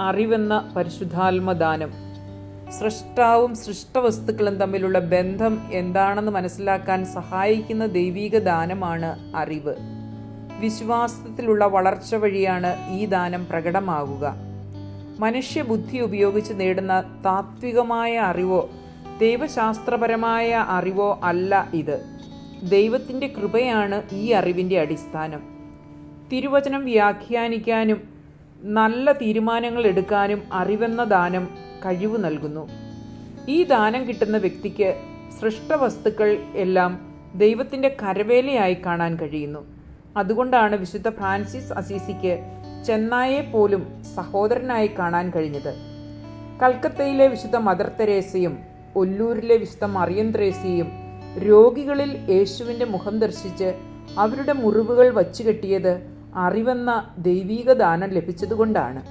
അറിവെന്ന പരിശുദ്ധാത്മദാനം. സൃഷ്ടാവും സൃഷ്ടവസ്തുക്കളും തമ്മിലുള്ള ബന്ധം എന്താണെന്ന് മനസ്സിലാക്കാൻ സഹായിക്കുന്ന ദൈവീക ദാനമാണ് അറിവ്. വിശ്വാസത്തിലുള്ള വളർച്ച വഴിയാണ് ഈ ദാനം പ്രകടമാകുക മനുഷ്യബുദ്ധി ഉപയോഗിച്ച് നേടുന്ന താത്വികമായ അറിവോ ദൈവശാസ്ത്രപരമായ അറിവോ അല്ല ഇത്. ദൈവത്തിന്റെ കൃപയാണ് ഈ അറിവിന്റെ അടിസ്ഥാനം. തിരുവചനം വ്യാഖ്യാനിക്കാനും നല്ല തീരുമാനങ്ങൾ എടുക്കാനും അറിവെന്ന ദാനം കഴിവ് നൽകുന്നു. ഈ ദാനം കിട്ടുന്ന വ്യക്തിക്ക് സൃഷ്ട വസ്തുക്കൾ എല്ലാം ദൈവത്തിന്റെ കരവേലയായി കാണാൻ കഴിയുന്നു. അതുകൊണ്ടാണ് വിശുദ്ധ ഫ്രാൻസിസ് അസീസിക്ക് ചെന്നായെ പോലും സഹോദരനായി കാണാൻ കഴിഞ്ഞത്. കൽക്കത്തയിലെ വിശുദ്ധ മദർ തെരേസയും ഒല്ലൂരിലെ വിശുദ്ധ മറിയം ത്രേസ്യയും രോഗികളിൽ യേശുവിന്റെ മുഖം ദർശിച്ച് അവരുടെ മുറിവുകൾ വച്ചുകെട്ടിയത് അറിവെന്ന ദൈവീക ദാനം ലഭിച്ചതുകൊണ്ടാണ്.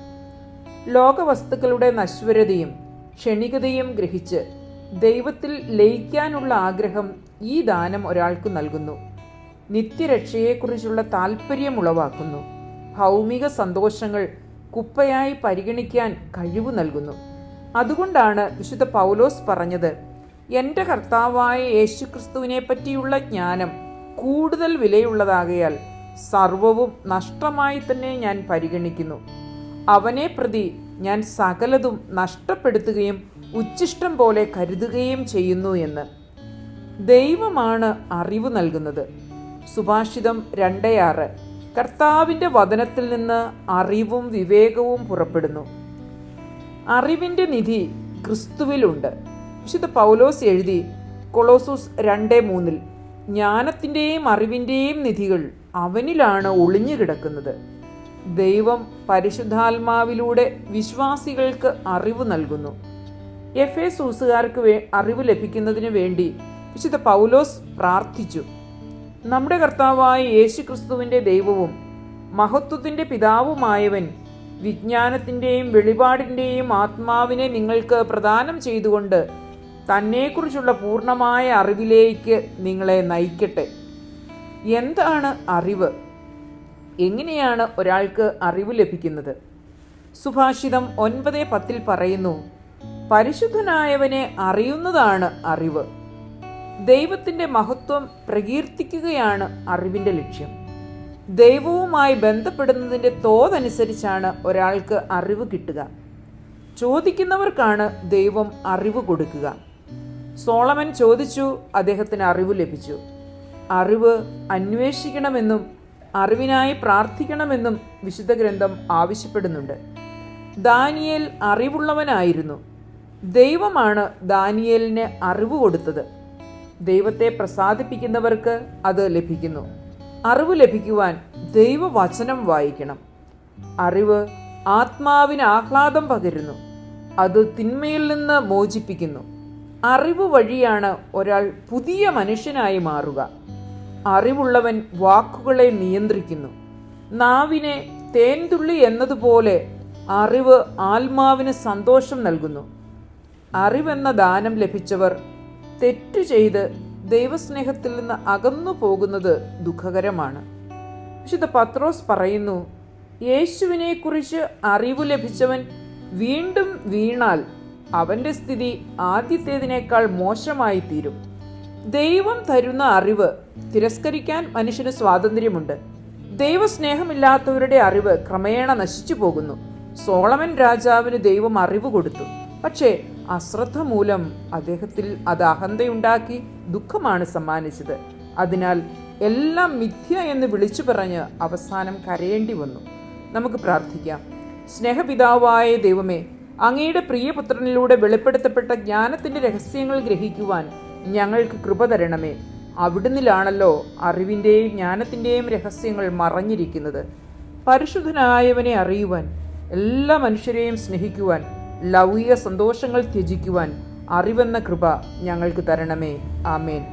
ലോകവസ്തുക്കളുടെ നശ്വരതയും ക്ഷണികതയും ഗ്രഹിച്ച് ദൈവത്തിൽ ലയിക്കാനുള്ള ആഗ്രഹം ഈ ദാനം ഒരാൾക്ക് നൽകുന്നു. നിത്യരക്ഷയെക്കുറിച്ചുള്ള താല്പര്യം ഉളവാക്കുന്നു. ഭൗമിക സന്തോഷങ്ങൾ കുപ്പയായി പരിഗണിക്കാൻ കഴിവ് നൽകുന്നു. അതുകൊണ്ടാണ് വിശുദ്ധ പൗലോസ് പറഞ്ഞത് എന്റെ കർത്താവായ യേശുക്രിസ്തുവിനെ പറ്റിയുള്ള ജ്ഞാനം കൂടുതൽ വിലയുള്ളതാകയാൽ സർവവും നഷ്ടമായി തന്നെ ഞാൻ പരിഗണിക്കുന്നു. അവനെ പ്രതി ഞാൻ സകലതും നഷ്ടപ്പെടുത്തുകയും ഉച്ഛിഷ്ടം പോലെ കരുതുകയും ചെയ്യുന്നു എന്ന്. ദൈവമാണ് അറിവ് നൽകുന്നത്. സുഭാഷിതം രണ്ടേയാറ്. കർത്താവിന്റെ വചനത്തിൽ നിന്ന് അറിവും വിവേകവും പുറപ്പെടുന്നു. അറിവിന്റെ നിധി ക്രിസ്തുവിലുണ്ട്. വിശുദ്ധ പൗലോസ് എഴുതി കൊളോസൂസ് രണ്ട് മൂന്നിൽ ജ്ഞാനത്തിന്റെയും അറിവിന്റെയും നിധികൾ അവനിലാണ് ഒളിഞ്ഞു കിടക്കുന്നത്. ദൈവം പരിശുദ്ധാത്മാവിലൂടെ വിശ്വാസികൾക്ക് അറിവ് നൽകുന്നു. എഫ് എ സൂസുകാർക്ക് വേ അറിവ് ലഭിക്കുന്നതിന് വേണ്ടി വിശുദ്ധ പൗലോസ് പ്രാർത്ഥിച്ചു. നമ്മുടെ കർത്താവായ യേശു ക്രിസ്തുവിന്റെ ദൈവവും മഹത്വത്തിന്റെ പിതാവുമായവൻ വിജ്ഞാനത്തിന്റെയും വെളിപാടിന്റെയും ആത്മാവിനെ നിങ്ങൾക്ക് പ്രദാനം ചെയ്തുകൊണ്ട് തന്നെക്കുറിച്ചുള്ള പൂർണമായ അറിവിലേക്ക് നിങ്ങളെ നയിക്കട്ടെ. എന്താണ് അറിവ്? എങ്ങനെയാണ് ഒരാൾക്ക് അറിവ് ലഭിക്കുന്നത്? സുഭാഷിതം ഒൻപത് പത്തിൽ പറയുന്നു പരിശുദ്ധനായവനെ അറിയുന്നതാണ് അറിവ്. ദൈവത്തിന്റെ മഹത്വം പ്രകീർത്തിക്കുകയാണ് അറിവിന്റെ ലക്ഷ്യം. ദൈവവുമായി ബന്ധപ്പെടുന്നതിന്റെ തോതനുസരിച്ചാണ് ഒരാൾക്ക് അറിവ് കിട്ടുക. ചോദിക്കുന്നവർക്കാണ് ദൈവം അറിവ് കൊടുക്കുക. സോളമൻ ചോദിച്ചു അദ്ദേഹത്തിന് അറിവ് ലഭിച്ചു. അറിവ് അന്വേഷിക്കണമെന്നും അറിവിനായി പ്രാർത്ഥിക്കണമെന്നും വിശുദ്ധ ഗ്രന്ഥം ആവശ്യപ്പെടുന്നുണ്ട്. ദാനിയേൽ അറിവുള്ളവനായിരുന്നു. ദൈവമാണ് ദാനിയേലിന് അറിവ് കൊടുത്തത്. ദൈവത്തെ പ്രസാദിപ്പിക്കുന്നവർക്ക് അത് ലഭിക്കുന്നു. അറിവ് ലഭിക്കുവാൻ ദൈവവചനം വായിക്കണം. അറിവ് ആത്മാവിന് ആഹ്ലാദം പകരുന്നു. അത് തിന്മയിൽ നിന്ന് മോചിപ്പിക്കുന്നു. അറിവ് വഴിയാണ് ഒരാൾ പുതിയ മനുഷ്യനായി മാറുക. അറിവുള്ളവൻ വാക്കുകളെ നിയന്ത്രിക്കുന്നു. നാവിനെ തേൻതുള്ളി എന്നതുപോലെ അറിവ് ആത്മാവിന് സന്തോഷം നൽകുന്നു. അറിവെന്ന ദാനം ലഭിച്ചവർ തെറ്റു ചെയ്ത് ദൈവസ്നേഹത്തിൽ നിന്ന് അകന്നു പോകുന്നത് ദുഃഖകരമാണ്. വിശുദ്ധ പത്രോസ് പറയുന്നു യേശുവിനെക്കുറിച്ച് അറിവ് ലഭിച്ചവൻ വീണ്ടും വീണാൽ അവന്റെ സ്ഥിതി ആദ്യത്തേതിനേക്കാൾ മോശമായി തീരും ദൈവം തരുന്ന അറിവ് തിരസ്കരിക്കാൻ മനുഷ്യന് സ്വാതന്ത്ര്യമുണ്ട്. ദൈവസ്നേഹമില്ലാത്തവരുടെ അറിവ് ക്രമേണ നശിച്ചു പോകുന്നു. സോളമൻ രാജാവിന് ദൈവം അറിവ് കൊടുത്തു. പക്ഷേ അശ്രദ്ധ മൂലം അദ്ദേഹത്തിൽ അത് അഹന്തയുണ്ടാക്കി ദുഃഖമാണ് സമ്മാനിച്ചത്. അതിനാൽ എല്ലാം മിഥ്യ എന്ന് വിളിച്ചു പറഞ്ഞ് അവസാനം കരയേണ്ടി വന്നു. നമുക്ക് പ്രാർത്ഥിക്കാം. സ്നേഹപിതാവായ ദൈവമേ അങ്ങയുടെ പ്രിയപുത്രനിലൂടെ വെളിപ്പെടുത്തപ്പെട്ട ജ്ഞാനത്തിന്റെ രഹസ്യങ്ങൾ ഗ്രഹിക്കുവാൻ ഞങ്ങൾക്ക് കൃപ തരണമേ. അവിടുന്നിലാണല്ലോ അറിവിന്റെയും ജ്ഞാനത്തിന്റെയും രഹസ്യങ്ങൾ മറഞ്ഞിരിക്കുന്നത്. പരിശുദ്ധനായവനെ അറിയുവാൻ എല്ലാ മനുഷ്യരെയും സ്നേഹിക്കുവാൻ ലൗകിക സന്തോഷങ്ങൾ ത്യജിക്കുവാൻ അറിവെന്ന കൃപ ഞങ്ങൾക്ക് തരണമേ. ആമേൻ.